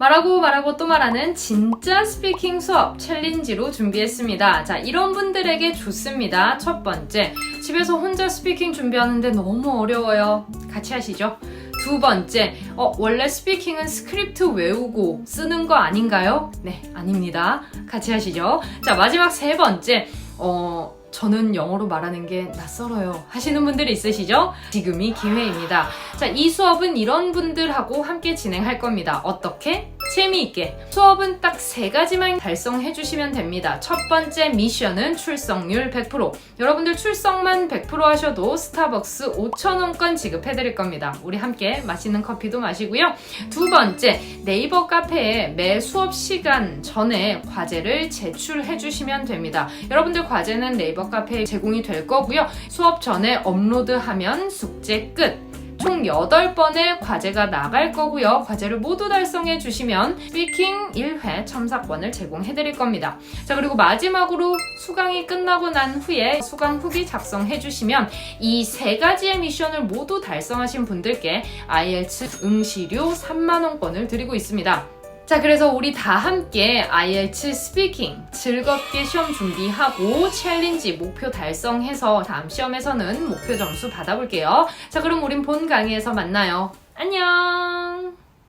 말하고 말하고 또 말하는 진짜 스피킹 수업 챌린지로 준비했습니다. 자, 이런 분들에게 좋습니다. 첫 번째, 집에서 혼자 스피킹 준비하는데 너무 어려워요. 같이 하시죠. 두 번째, 어, 원래 스피킹은 스크립트 외우고 쓰는 거 아닌가요? 네, 아닙니다. 같이 하시죠. 자, 마지막 세 번째, 어, 저는 영어로 말하는 게 낯설어요. 하시는 분들이 있으시죠? 지금이 기회입니다. 자, 이 수업은 이런 분들하고 함께 진행할 겁니다. 어떻게? 재미있게. 수업은 딱 세 가지만 달성해 주시면 됩니다. 첫 번째 미션은 출석률 100%. 여러분들 출석만 100% 하셔도 스타벅스 5,000원권 지급해 드릴 겁니다. 우리 함께 맛있는 커피도 마시고요. 두 번째, 네이버 카페에 매 수업 시간 전에 과제를 제출해 주시면 됩니다. 여러분들 과제는 네이버 카페에 제공이 될 거고요. 수업 전에 업로드하면 숙제 끝. 총 8번의 과제가 나갈 거고요. 과제를 모두 달성해 주시면 스피킹 1회 첨삭권을 제공해 드릴 겁니다. 자, 그리고 마지막으로 수강이 끝나고 난 후에 수강 후기 작성해 주시면 이 세 가지의 미션을 모두 달성하신 분들께 IELTS 응시료 3만원권을 드리고 있습니다. 자, 그래서 우리 다 함께 IELTS 스피킹 즐겁게 시험 준비하고 챌린지 목표 달성해서 다음 시험에서는 목표 점수 받아볼게요. 자, 그럼 우린 본 강의에서 만나요. 안녕!